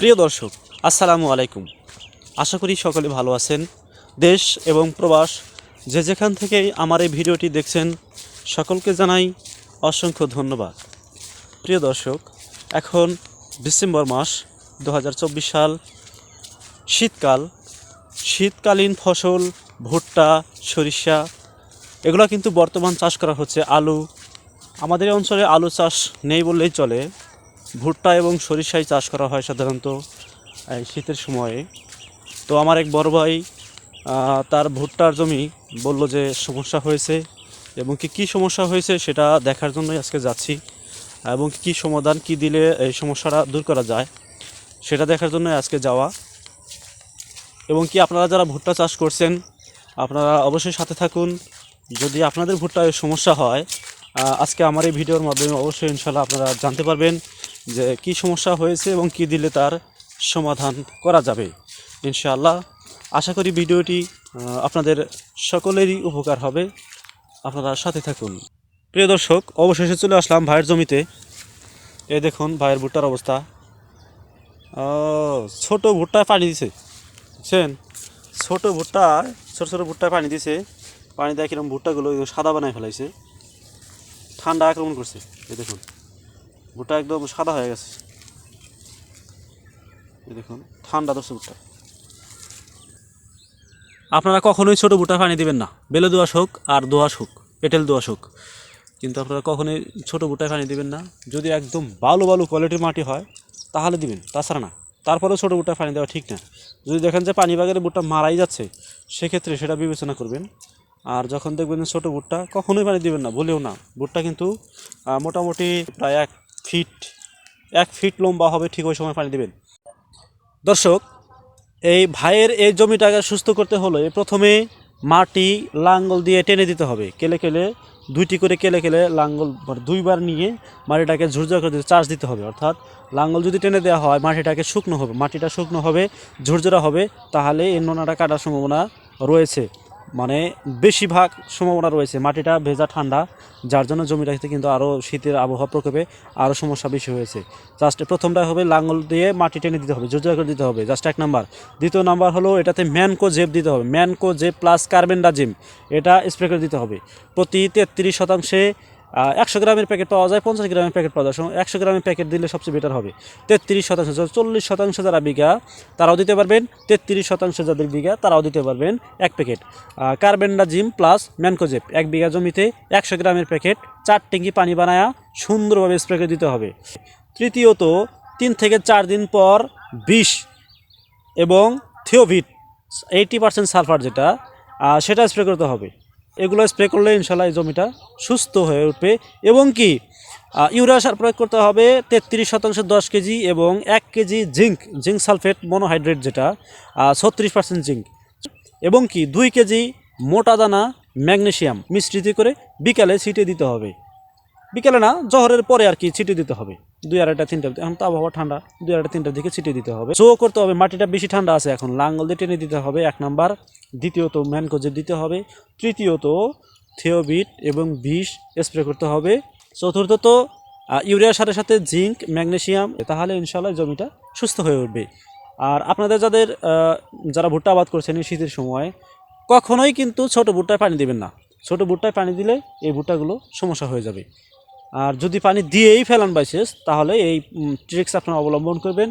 প্রিয় দর্শক, আসসালামু আলাইকুম। আশা করি সকলে ভালো আছেন। দেশ এবং প্রবাস যে যেখান থেকেই আমার এই ভিডিওটি দেখছেন, সকলকে জানাই অসংখ্য ধন্যবাদ। প্রিয় দর্শক, এখন ডিসেম্বর মাস দু হাজার চব্বিশ সাল। শীতকাল। শীতকালীন ফসল, ভুট্টা, সরিষা, এগুলো কিন্তু বর্তমান চাষ করা হচ্ছে আলু। আমাদের অঞ্চলে আলু চাষ নেই বললেই চলে। ভুট্টা এবং সরিষাই চাষ করা হয় সাধারণত, এই শীতের সময়ে। তো আমার এক বড় ভাই তার ভুট্টার জমি বলল যে সমস্যা হয়েছে এবং কি, কী সমস্যা হয়েছে সেটা দেখার জন্যই আজকে যাচ্ছি এবং কি সমাধান, কি দিলে এই সমস্যাটা দূর করা যায় সেটা দেখার জন্য আজকে যাওয়া। এবং কি আপনারা যারা ভুট্টা চাষ করছেন, আপনারা অবশ্যই সাথে থাকুন। যদি আপনাদের ভুট্টায় সমস্যা হয় আজকে আমার এই ভিডিওর মাধ্যমে অবশ্যই ইনশাল্লাহ আপনারা জানতে পারবেন যে কি সমস্যা হয়েছে এবং কি দিলে তার সমাধান করা যাবে। ইনশাআল্লাহ, আশা করি ভিডিওটি আপনাদের সকলেরই উপকার হবে। আপনারা সাথে থাকুন। প্রিয় দর্শক, অবশেষে চলে আসলাম ভাইয়ের জমিতে। এ দেখুন ভাইয়ের ভুট্টার অবস্থা। ছোট ভুট্টায় পানি দিছে। বুঝছেন? ছোট ভুট্টা ছোট ছোট ভুট্টায় পানি দিছে। পানি দেয় কীরকম ভুট্টাগুলো, সাদা বানায় ফেলাইছে। ঠান্ডা আক্রমণ করছে। এই দেখুন ভুট্টা একদম সাদা হয়ে গেছে। এই দেখুন, ঠান্ডা ধরছে ভুট্টা আপনারা কখনোই ছোট ভুট্টা পানি দিবেন না। বেলে দোয়াশ হোক আর দোয়াশ হোক, এঁটেল দোয়াশ হোক। কিন্তু আপনারা কখনোই ছোট ভুট্টায় পানি দিবেন না। যদি একদম বালু বালু কোয়ালিটির মাটি হয়, তাহলে দিবেন, তাছাড়া না। তারপরেও ছোটো ভুট্টা পানি দেওয়া ঠিক না। যদি দেখেন যে পানি বাগের ভুট্টা মারাই যাচ্ছে, সেক্ষেত্রে সেটা বিবেচনা করবেন। আর যখন দেখবেন ছোটো ভুট্টা, কখনোই পানি দিবেন না বলেও না। ভুট্টা কিন্তু মোটামুটি প্রায় এক ফিট এক ফিট লম্বা হবে, ঠিক ওই সময় পানি দিবেন। দর্শক, এই ভাইয়ের এই জমিটাকে সুস্থ করতে হলে প্রথমে মাটি লাঙ্গল দিয়ে টেনে দিতে হবে। কেলে কেলে, দুইটি করে কেলে কেলে লাঙ্গল মানে দুইবার নিয়ে মাটিটাকে ঝুরঝুর করে দিতে চার্জ দিতে হবে। অর্থাৎ লাঙ্গল যদি টেনে দেওয়া হয়, মাটিটাকে শুকনো হবে, মাটিটা শুকনো হবে, ঝুরঝুরা হবে, তাহলে এই নোনাটা কাটার সম্ভাবনা রয়েছে। মানে বেশিরভাগ সম্ভাবনা রয়েছে। মাটিটা ভেজা ঠান্ডা, যার জন্য জমিটাতে কিন্তু আরও শীতের আবহাওয়া প্রকোপে আরও সমস্যা বেশি হয়েছে। জাস্ট প্রথমটা হবে লাঙল দিয়ে মাটি টেনে দিতে হবে জোজা করে দিতে হবে। জাস্ট এক নাম্বার। দ্বিতীয় নাম্বার হলো এটাতে ম্যানকো জেপ দিতে হবে। ম্যানকো জেপ প্লাস কার্বেন্ডাজিম এটা স্প্রে করে দিতে হবে। প্রতি তেত্রিশ শতাংশে একশো গ্রামের প্যাকেট পাওয়া যায়, পঞ্চাশ গ্রামের প্যাকেট পাওয়া যায়। একশো গ্রামের প্যাকেট দিলে সবচেয়ে বেটার হবে। তেত্রিশ শতাংশ চল্লিশ শতাংশ যারা বিঘা, তারাও দিতে পারবেন। তেত্রিশ শতাংশ যাদের বিঘা, তারাও দিতে পারবেন এক প্যাকেট। কার্বেন্ডাজিম প্লাস ম্যানকোজেপ, এক বিঘা জমিতে একশো গ্রামের প্যাকেট, চার ট্যাঙ্কি পানি বানায়া সুন্দরভাবে স্প্রে করে দিতে হবে। তৃতীয়ত, তিন থেকে চার দিন পর বিষ এবং থিওভিট এইটি পার্সেন্ট সালফার যেটা সেটা স্প্রে করতে হবে। এগুলো স্প্রে করলে ইনশাল্লাহ এই জমিটা সুস্থ হয়ে উঠবে। এবং কি ইউরিয়া সার প্রয়োগ করতে হবে তেত্রিশ শতাংশ দশ কেজি এবং এক KG zinc zinc sulphate monohydrate যেটা ছত্রিশ পার্সেন্ট জিঙ্ক। এবং কি, দুই কেজি মোটা দানা ম্যাগনেশিয়াম মিশ্রিত করে বিকালে ছিটিয়ে দিতে হবে। বিকেলে না, জহরের পরে আর কি ছিটিয়ে দিতে হবে। দুই আড়াইটা, তিনটা এখন তো আবহাওয়া ঠান্ডা, দুই আড়াইটা, তিনটার দিকে ছিটিয়ে দিতে হবে। শো করতে হবে, মাটিটা বেশি ঠান্ডা আছে এখন। লাঙ্গল দিয়ে টেনে দিতে হবে, এক নাম্বার। দ্বিতীয়ত ম্যানকোজে দিতে হবে। তৃতীয়ত, থেওবিট এবং বিষ স্প্রে করতে হবে। চতুর্থত ইউরিয়ার সাথে সাথে জিঙ্ক, ম্যাগনেশিয়াম তাহলে ইনশাল্লাহ জমিটা সুস্থ হয়ে উঠবে। আর আপনাদের যাদের যারা ভুট্টা আবাদ করছেন এই শীতের সময়, কখনোই কিন্তু ছোট ভুট্টায় পানি দিবেন না। ছোট ভুট্টায় পানি দিলে এই ভুট্টাগুলো সমস্যা হয়ে যাবে। আর যদি পানি দিয়েই ফেলান বাইশেষ তাহলে এই ট্রিক্স আপনারা অবলম্বন করবেন।